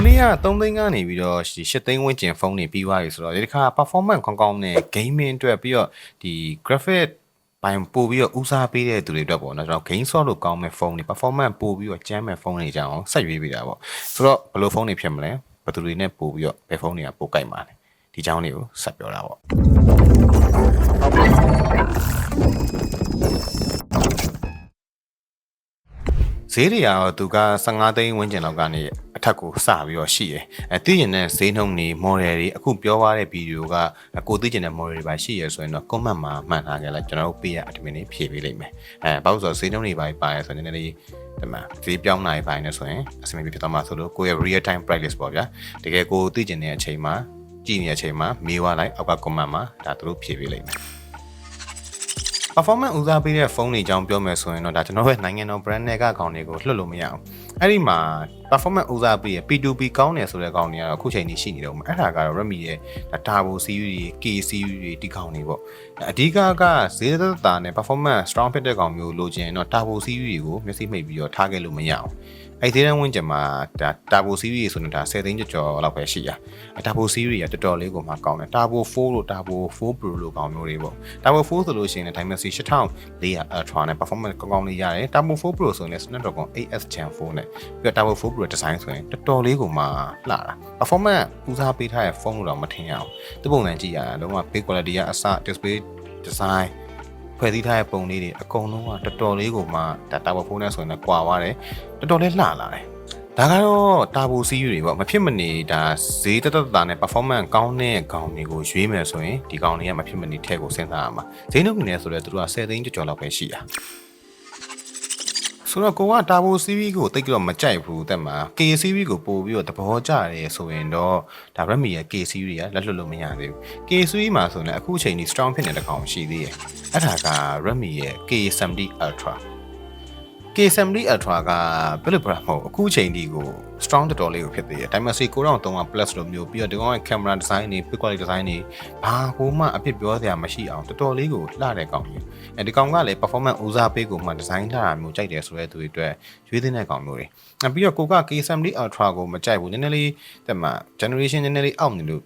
ကိုနေ့က3သိန်းကနေပြီးတော့ဒီ8သိန်းဝန်းကျင်ဖုန်းတွေပြီးသွားပြီဆိုတော့ဒီတစ်ခါ performance ကောင်းကောင်းနဲ့ gaming အတွက်ပြီးတော့ဒီ graphic ဘိုင်ပို့ပြီးတော့ဦးစားပေးတဲ့သူတွေအတွက်ပေါ့နော်ကျွန်တော် game soft လို့ကောင်းမဲ့ဖုန်းတွေ performance ပို့ပြီးတော့ကျန်းမဲ့ဖုန်းတွေကြအောင်ဆက်ရွေးပေးတာပေါ့ဆိုတော့ဘယ်လိုဖုန်းတွေဖြစ်မလဲဘယ်သူတွေနဲ့ပို့ပြီးတော့ဘယ်ဖုန်းတွေကပို့ကြိုက်မှာလဲဒီကြောင်းတွေကိုဆက်ပြောတာပေါ့ ဈေးတွေကတော့သူက15သိန်းဝန်းကျင်လောက်ကနေအထက်ကိုစပြီးတော့ရှိတယ်။အဲသိရင်တဲ့ဈေးနှုန်းတွေ model တွေအခုပြောသွားတဲ့ဗီဒီယိုကကိုသိကျင်တဲ့ model တွေပါရှိရဆိုရင်တော့ comment မှာမှန်ထားကြလိုက်ကျွန်တော်တို့ပေးရ admin တွေဖြည့်ပေးလိမ့်မယ်။အဲဘာလို့ဆိုတော့ဈေးနှုန်းတွေပါပါရဆိုရင်နည်းနည်းလေးဒီမှာဈေးပြောင်းနိုင်ပိုင်းနေဆိုရင်အဆင်ပြေဖြစ်သွားမှာဆိုလို့ကိုယ့်ရဲ့ real time price list ပေါ့ဗျာ။တကယ်ကိုသိကျင်တဲ့အချိန်မှာကြည့်နေတဲ့အချိန်မှာမေးသွားလိုက်အောက်က comment မှာဒါသူတို့ဖြည့်ပေးလိမ့်မယ်။ performance ဦးစားပေးတဲ့ဖုန်းတွေအကြောင်းပြောမယ်ဆိုရင်တော့ဒါကျွန်တော်ရဲ့နိုင်ငံတော် brand တွေကကောင်တွေကိုလွှတ်လို့မရအောင်အဲ့ဒီမှာ performance ဦးစားပေးရ P2P ကောင်းတယ်ဆိုတဲ့ကောင်တွေကတော့အခုချိန်ကြီးရှိနေတော့မှာအဲ့ဒါကတော့ Redmi ရဲ့ဒါ Turbo series တွေ K series တွေဒီကောင်တွေပေါ့အဓိကကဈေးသက်သာနဲ့ performance strong ဖြစ်တဲ့ကောင်မျိုးလိုချင်ရင်တော့ Turbo series တွေကိုမျက်စိမှိတ်ပြီးတော့ထားခဲ့လို့မရအောင် အဲ့ဒီတန်းဝင်းကျင်မှာဒါ Turbo series ဆိုတော့ဒါ10သိန်းကျော်ကျော်လောက်ပဲရှိရအဲ Turbo series ကတော်တော်လေးကိုမှကောင်းတယ် Turbo 4လို့ Turbo 4 Pro လို့ကောင်မျိုးတွေပေါ့ Turbo 4ဆိုလို့ရှိရင်လည်း Dimensity 8400 Ultra နဲ့ performance ကောင်းကောင်းလေးရတယ် Turbo 4 Pro ဆိုရင်လည်း Snapdragon 8S Gen 4နဲ့ပြီးတော့ Turbo 4 Pro design ဆိုရင်တော်တော်လေးကိုမှလှတာ performance ဦးစားပေးထားတဲ့ဖုန်းလို့တော့မထင်ရအောင်သူပုံစံကြည့်ရတာလုံးဝ big quality ကအစ display design ဖွဲ့စည်းထားတဲ့ပုံလေးတွေအကုန်လုံးကတော်တော်လေးကိုမှဒါ Turbo 4နဲ့ဆိုရင်လည်းကွာသွားတယ်တော်တော်လေးလှလာတယ်ဒါကတော့တာဘူစီးတွေပေါ့မဖြစ်မနေဒါဈေးတက်တက်တာနဲ့ performance ကောင်းတဲ့ကောင်တွေကိုရွေးမယ်ဆိုရင်ဒီကောင်တွေကမဖြစ်မနေထည့်ကိုစဉ်းစားရမှာဈေးနှုန်းနေဆိုတော့သူတို့က10သိန်းကျော်ကျော်လောက်ပဲရှိတာ ဆိုတော့ကိုကတာဘို CV ကိုတိတ်တော့မကြိုက်ဘူးတက်မှာ K CV ကိုပို့ပြီးတော့သဘောကျတယ်ဆိုရင်တော့ဒါ Redmi ရဲ့ K CV ကလက်လွတ်လို့မရသေးဘူး K CV မှာဆိုရင်အခုချိန်ကြီး strong ဖြစ်နေတဲ့ကောင်ရှိသေးတယ်အဲ့ဒါက Redmi ရဲ့ K70 Ultra K70 Ultra ကဘယ်လိုပြမဟုတ်အခုချိန်ဒီကို strong တော်တော်လေးကိုဖြစ်သေးတယ်။ Dimensity 9300 plus လို့မျိုးပြီးတော့ဒီကောင်ရဲ့ camera design တွေ pic quality design တွေဘာကိုမှအဖြစ်ပြောစရာမရှိအောင်တော်တော်လေးကိုလှတဲ့ကောင်ကြီး။အဲဒီကောင်ကလည်း performance ဦးစားပေးကိုမှ design ထားတာမျိုးကြိုက်တယ်ဆိုတဲ့သူတွေအတွက်ရွေးသင့်တဲ့ကောင်မျိုးတွေ။နောက်ပြီးတော့ကိုက K70 Ultra ကိုမကြိုက်ဘူး။နည်းနည်းလေးတက်မှာ generation နည်းနည်းလေးအောက်နေလို့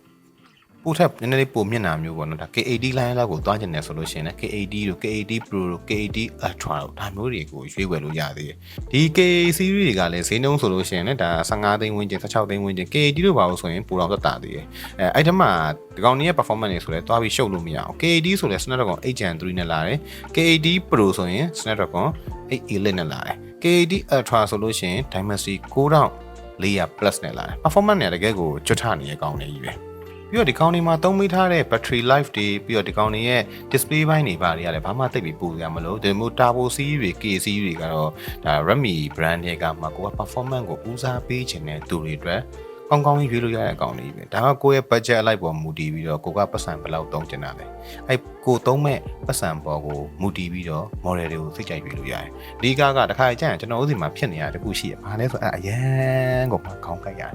ပို့ထက်နည်းနည်းလေးပိုမြင့်တာမျိုးပေါ့နော်ဒါ K80 line လောက်ကိုသွားကျင်တယ်ဆိုလို့ရှိရင်လည်း K80 တို့ K80 Pro တို့ K80 Ultra တို့ဒါမျိုးတွေကိုရွေးဝယ်လို့ရသေးတယ်ဒီ K series တွေကလည်းဈေးနှုန်းဆိုလို့ရှိရင်လည်းဒါ15သိန်းဝန်းကျင်16သိန်းဝန်းကျင် K80 တို့ပါလို့ဆိုရင်ပိုတော့သက်သာသေးတယ်အဲအဲ့ဒီမှာဒီကောင်ကြီးရဲ့ performance တွေဆိုလဲသွားပြီးရှုပ်လို့မရအောင် K80 ဆိုလဲ Snapdragon 8 Gen 3နဲ့လာတယ် K80 Pro ဆိုရင် Snapdragon 8 Elite နဲ့လာတယ် K80 Ultra ဆိုလို့ရှိရင် Dimensity 9400 plus နဲ့လာတယ် performance เนี่ยတကယ်ကိုကျွတ်ထနေတဲ့ကောင်တွေကြီးပဲ ပြီးတော့ဒီကောင်တွေမှာသုံးမိထားတဲ့ battery life တွေပြီးတော့ဒီကောင်တွေရဲ့ display ဘိုင်းတွေပါတွေရတယ်ဘာမှသိပ်ပြီးပူရမလို့ဒီမျိုး turbo series တွေ K series တွေကတော့ဒါ Redmi brand တွေကမှကိုက performance ကိုဦးစားပေးခြင်းတဲ့သူတွေအတွက်ကောင်းကောင်းကြီးရွေးလို့ရတဲ့အကောင်တွေပဲဒါကကိုယ့်ရဲ့ budget အလိုက်ပေါ်မူတည်ပြီးတော့ကိုကပတ်စံဘယ်လောက်သုံးချင်တာလဲအဲကိုသုံးမဲ့ပတ်စံပေါ်ကိုမူတည်ပြီးတော့ model တွေကိုစိတ်ကြိုက်ရွေးလို့ရတယ်ဒီကားကတခါကျရင်ကျွန်တော်ဥစီမှာဖြစ်နေရတခုရှိရဘာလဲဆိုအဲ့အရန်ကိုမှခေါင်းကိုက်ရတယ်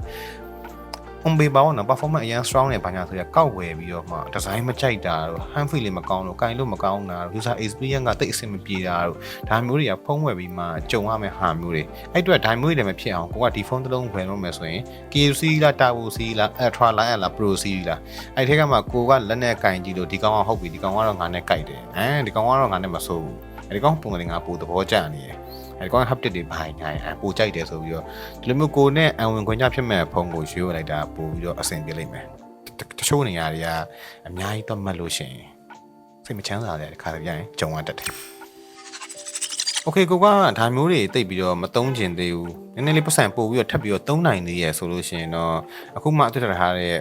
home bay ပါတော့နော် performance အရင် strong နဲ့ဘာညာဆိုရကောက်ဝယ်ပြီးတော့မှ design မကြိုက်တာတို့ hand feel လေးမကောင်းလို့ကင်လို့မကောင်းတာတို့ user experience ကတိတ်အဆင်မပြေတာတို့ဒါမျိုးတွေကဖုံးဝယ်ပြီးမှကြုံရမယ့်ဟာမျိုးတွေအဲ့အတွက်ဒါမျိုးတွေလည်းမဖြစ်အောင်ကိုကဒီဖုန်းတစ်လုံးဝယ်လို့မယ်ဆိုရင် KFC လား Turbo C လား Ultra Line လား Pro C လားအဲ့ထက်ကမှကိုကလက်နဲ့ကင်ကြည့်လို့ဒီကောင်ကဟုတ်ပြီဒီကောင်ကတော့ငါနဲ့ကြိုက်တယ်အဲဒီကောင်ကတော့ငါနဲ့မဆိုးဘူးအဲဒီကောင်ပုံစံငါပိုသဘောကျနေတယ် အဲဒီကောင် haptic တွေဘာညာအပိုကြိုက်တယ်ဆိုပြီးတော့ဒီလိုမျိုးကိုနဲ့အဝင်ခွင့်ကြဖြစ်မဲ့ဖုန်းကိုရွှေ့လိုက်တာပို့ပြီးတော့အဆင်ပြေလိမ့်မယ်တချို့နေရာတွေကအများကြီးတော့မှတ်လို့ရှိရင်စိတ်မချမ်းသာတဲ့ခါတည်းပြန်ကြုံရတတ်တယ်โอเคကိုကဒါမျိုးတွေတိတ်ပြီးတော့မသုံးကျင်သေးဘူးနည်းနည်းလေးပတ်စံပို့ပြီးတော့ထပ်ပြီးတော့သုံးနိုင်သေးရဲ့ဆိုလို့ရှိရင်တော့အခုမှအတွေ့ထားတဲ့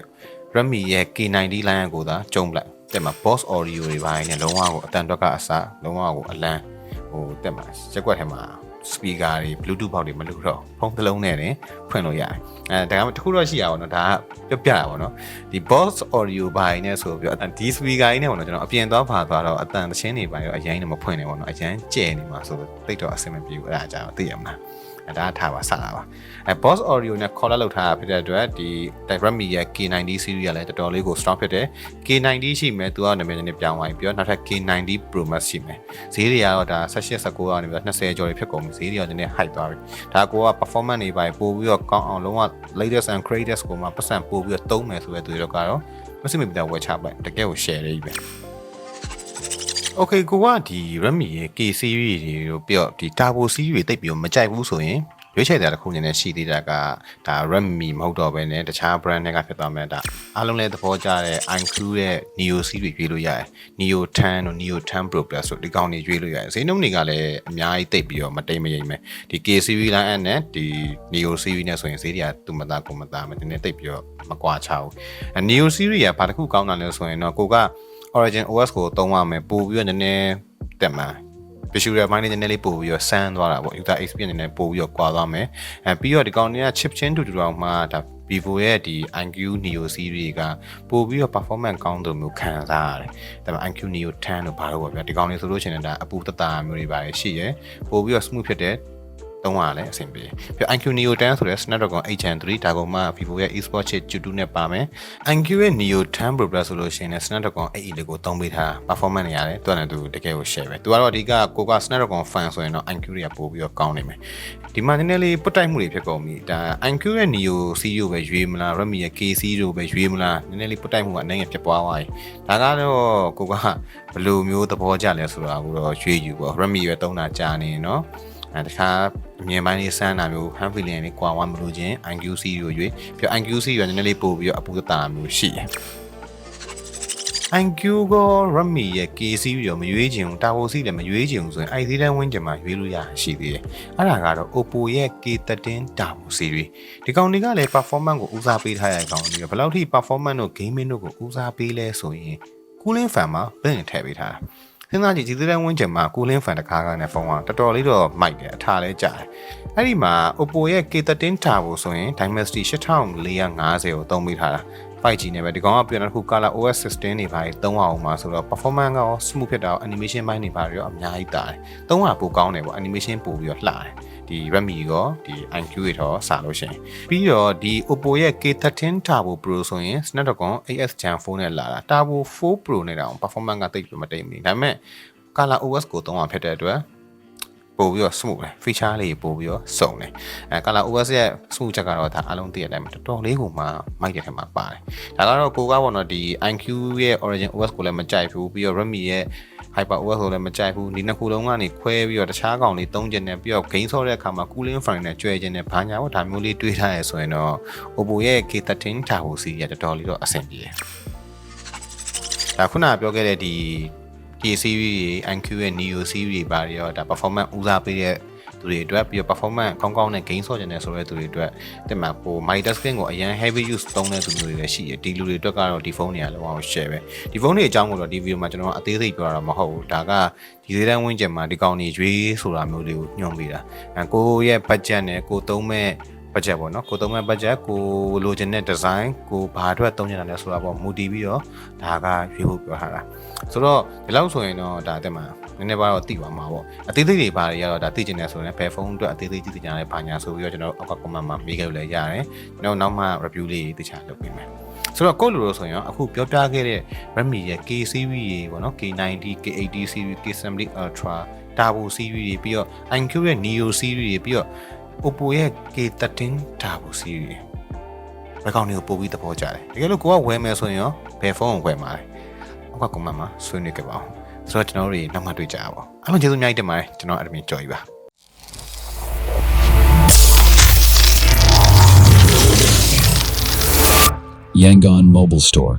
Redmi ရဲ့ K90 line ကိုသာကြုံပလိုက်တဲ့မှာ Boss Audio တွေပိုင်းနဲ့လုံးဝကိုအတန်တွက်ကအစလုံးဝကိုအလန်းဟိုတက်မှာရက်ွက်ထဲမှာ speaker တွေ bluetooth ပေါက်တွေမလို့တော့ဖုန်းတစ်လုံးနဲ့တင်ဖွင့်လို့ရတယ်အဲဒါကတခုတော့ရှိရပါတော့ဒါကပြောပြတာပေါ့နော်ဒီ boss audio ဘိုင်းနဲ့ဆိုပြီးတော့ဒီ speaker ကြီးနဲ့ပေါ့နော်ကျွန်တော်အပြင်သွားဖာသွားတော့အတန်သချင်းတွေပိုင်းရောအရင်ကမဖွင့်နေပေါ့နော်အရင်ကျဲနေမှာဆိုတော့တိတ်တော့အဆင်မပြေဘူးအဲ့ဒါကြောင့်သိရမလား အဲအဲဒါထားပါစတာပါအဲ boss audio နဲ့ call လောက်ထားတာဖြစ်တဲ့အတွက်ဒီ Redmi ရဲ့ K90 series ကလည်းတော်တော်လေးကို strong ဖြစ်တယ် K90 ရှိမယ်သူကနာမည်နည်းနည်းပြောင်းသွားပြီပြီးတော့နောက်ထပ် K90 Pro Max ရှိမယ်ဈေးတွေကတော့ဒါ18 19ကနေပြီးတော့20ကျော်တွေဖြစ်ကုန်ပြီဈေးတွေကတော့နည်းနည်း high သွားပြီဒါကိုက performance တွေပါပို့ပြီးတော့ကောင်းအောင်လုံးဝ latest and greatest ကိုမှပတ်စံပို့ပြီးတော့သုံးမယ်ဆိုတဲ့သူတွေတော့ကတော့မစစ်မပြတ်ဝယ်ချပိုက်တကယ်ကို share လေးပဲ Okay ကိုကဒီ Redmi ရဲ့ K series တွေတို့ပြီးတော့ဒီ Turbo series တွေတိတ်ပြီးတော့မကြိုက်ဘူးဆိုရင်ရွေးချယ်တဲ့တစ်ခုအနေနဲ့ရှိသေးတာကဒါ Redmi မဟုတ်တော့ဘဲနဲ့တခြား brand တွေကဖြစ်သွားမယ်ဒါအားလုံးလည်းသဘောကျတဲ့ iQOO ရဲ့ Neo series ရွေးလို့ရတယ် Neo 10တို့ Neo 10 Pro Plus တို့ဒီကောင်တွေရွေးလို့ရတယ်ဈေးနှုန်းတွေကလည်းအများကြီးတိတ်ပြီးတော့မတိမ်မရိမ်ပဲဒီ K series line နဲ့ဒီ Neo series နဲ့ဆိုရင်ဈေးတွေကသူမသားကိုမသားမတင်နေတိတ်ပြီးတော့မကွာချဘူးအဲ Neo series ကဘာတစ်ခုကောင်းတာလဲဆိုရင်တော့ကိုက Origin OS ကိုသုံးရမယ်ပို့ပြီးတော့နည်းနည်းတက်မှာ visual mind နည်းနည်းလေးပို့ပြီးတော့ဆန်းသွားတာပေါ့ user experience နည်းနည်းပို့ပြီးတော့ကွာသွားမယ်အဲပြီးတော့ဒီကောင်တွေက chip ချင်းတူတူအောင်မှဒါ Vivo ရဲ့ဒီ iQ Neo series ကပို့ပြီးတော့ performance ကောင်းတယ်မျိုးခံစားရတယ်ဒါပေမဲ့ iQ Neo 10တို့ဘာလို့ပေါ့ဗျာဒီကောင်တွေဆိုလို့ရှိရင်ဒါအပူတတာမျိုးတွေပါရှိရယ်ပို့ပြီးတော့ smooth ဖြစ်တဲ့ သုံးရလဲအဆင်ပြေပြီး iQ Neo 10ဆိုတဲ့ Snapdragon 8 Gen 3ဒါကောင်မှ Vivo ရဲ့ eSport chip Q2 နဲ့ပါမယ် iQ ရဲ့ Neo 10 Pro Plus ဆိုလို့ရှိရင်လည်း Snapdragon 8 Elite ကိုသုံးပေးထား performance တွေရတယ်သူကလည်းသူတကယ်ကို share ပဲသူကတော့အဓိကကိုက Snapdragon fan ဆိုရင်တော့ iQ တွေကပို့ပြီးတော့ကောင်းနေမယ်ဒီမှာနည်းနည်းလေးပုတ်တိုက်မှုတွေဖြစ်ကုန်ပြီဒါ iQ ရဲ့ Neo series ကိုပဲရွေးမလား Redmi ရဲ့ K series ကိုပဲရွေးမလားနည်းနည်းလေးပုတ်တိုက်မှုကအနိုင်ငယ်ဖြစ်ပွားသွားပြီဒါကတော့ကိုကဘယ်လိုမျိုးသဘောကျလဲဆိုတာကိုတော့ရွေးယူပေါ့ Redmi ပဲသုံးတာကြာနေเนาะအဲတခြား အမြင်ပိုင်းလေးစမ်းတာမျိုး hand feeling လေးကွာဝမလို့ခြင်း IQ series ကိုရွေးပြီး IQ series ကနည်းနည်းလေးပို့ပြီးတော့အပူတတာမျိုးရှိတယ် IQ ကို Redmi ရဲ့ K series ရောမရွေးချင်ဘူး Turbo series လည်းမရွေးချင်ဘူးဆိုရင် i3 တန်းဝင်းကျင်မှာရွေးလို့ရရှိသေးတယ်။အဲ့ဒါကတော့ Oppo ရဲ့ K13 Turbo series ဒီကောင်တွေကလည်း performance ကိုဦးစားပေးထားရတဲ့ကောင်တွေဘယ်လောက်ထိ performance တို့ gaming တို့ကိုဦးစားပေးလဲဆိုရင် cooling fan မှာဘယ်နဲ့ထည့်ပေးထားတာ။ စဉ်းစားကြည့်ဒီသတဲ့ဝင်းကျင်မှာ cooling fan တစ်ခါကနဲ့ဖုန်းကတော်တော်လေးတော့မိုက်တယ်အထားလဲကြာတယ်။အဲ့ဒီမှာ Oppo ရဲ့ K13 Turbo ဆိုရင် Dimensity 8450ကိုသုံးပေးထားတာ 5G နဲ့ပဲဒီကောင်ကပြန်တော့ခု Color OS 16တွေပါသုံးအောင်မှာဆိုတော့ performance ကရော smooth ဖြစ်တာရော animation ဘိုင်းတွေပါရောအများကြီးတာတယ်။သုံးတာပိုကောင်းတယ်ပေါ့ animation ပိုပြီးတော့လှတယ်။ဒီ Redmi ရောဒီ iQ တွေတော့စလို့ရှိရင်ပြီးတော့ဒီ Oppo ရဲ့ K13 Turbo Pro ဆိုရင် Snapdragon 8S Gen 4နဲ့လာတာ Turbo 4 Pro နဲ့တောင် performance ကတိတ်ပြီးမတိတ်ဘူး။ဒါပေမဲ့ Color OS ကိုသုံးအောင်ဖြစ်တဲ့အတွက် ပို့ပြီးတော့ smooth တယ် feature လေးပို့ပြီးတော့စုံတယ်အဲ color OS ရဲ့ smooth ချက်ကတော့ဒါအလုံးသိရတဲ့အတိုင်းတော်တော်လေးကိုမှမိုက်တဲ့ထက်မှာပါတယ်ဒါကတော့ကိုကပေါ့နော်ဒီ iQ ရဲ့ origin OS ကိုလည်းမကြိုက်ဘူးပြီးတော့ Redmi ရဲ့ Hyper OS ကိုလည်းမကြိုက်ဘူးဒီနှစ်ခုလုံးကနေခွဲပြီးတော့တခြားကောင်လေးသုံးကျင်တယ်ပြီးတော့ game ဆော့တဲ့အခါမှာ cooling fan နဲ့ကြွယ်ကျင်တယ်ဘာညာပေါ့ဒါမျိုးလေးတွေးထားရဆိုရင်တော့ Oppo ရဲ့ K13 Turbo series ကတော်တော်လေးတော့အဆင်ပြေတယ်ဒါခုနကပြောခဲ့တဲ့ဒီ K series တွေ IQ ရဲ့ Neo series တွေပါရောဒါ performance ဦးစားပေးတဲ့သူတွေအတွက်ပြီးတော့ performance ကောင်းကောင်းနဲ့ gain ဆော့ကျင်တဲ့ဆိုတဲ့သူတွေအတွက်တင်မှာပို monitor screen ကိုအရင် heavy use သုံးတဲ့သူမျိုးတွေလည်းရှိတယ်ဒီလူတွေအတွက်ကတော့ဒီဖုန်းတွေကလုံးဝ share ပဲဒီဖုန်းတွေအကြောင်းကိုတော့ဒီ video မှာကျွန်တော်အသေးစိတ်ပြောတာမဟုတ်ဘူးဒါကဒီသေးတန်းဝင်းကျင်မှာဒီကောင်တွေရွေးဆိုတာမျိုးလေးကိုညွှန်ပေးတာအဲကိုရဲ့ budget နဲ့ကိုသုံးမဲ့ budget ပေါ့နော်ကိုသုံးမဲ့ budget ကိုလိုချင်တဲ့ design ကိုဘာအတွက်သုံးချင်တာလဲဆိုတာပေါ့မူတည်ပြီးတော့ဒါကရွေးဖို့ပြောထားတာဆိုတော့ဒီလောက်ဆိုရင်တော့ဒါတက်မှာနည်းနည်းပါတော့သိပါမှာပေါ့အသေးသေးတွေဘာတွေကတော့ဒါသိချင်တယ်ဆိုရင်ဘယ်ဖုန်းအတွက်အသေးသေးကြည့်ကြတယ်ဘာညာဆိုပြီးတော့ကျွန်တော်အောက်က comment မှာမေးခဲ့လို့လည်းရတယ်ကျွန်တော်နောက်မှ review လေးတခြားလုပ်ပေးမယ်ဆိုတော့ကိုယ့်လိုလို့ဆိုရင်အခုပြောပြခဲ့တဲ့ Redmi ရဲ့ K series တွေပေါ့နော် K90 K80 series K70 Ultra Turbo series တွေပြီးတော့ iQ ရဲ့ Neo series တွေပြီးတော့ Oppo ရဲ့ K13 Turbo series ဘယ်ကောင်တွေကိုပို့ပြီးသဘောကျတယ်တကယ်လို့ကိုကဝယ်မယ်ဆိုရင်ရောဘယ်ဖုန်းကိုဝယ်မှာလဲအောက်က comment မှာဆွေးနွေးကြပါအောင်ဆိုတော့ကျွန်တော်တို့နောက်မှတွေ့ကြပါဦးအားလုံးကျေးဇူးအများကြီးတင်ပါတယ်ကျွန်တော် admin ကြော်ကြီးပါ Yangon Mobile Store.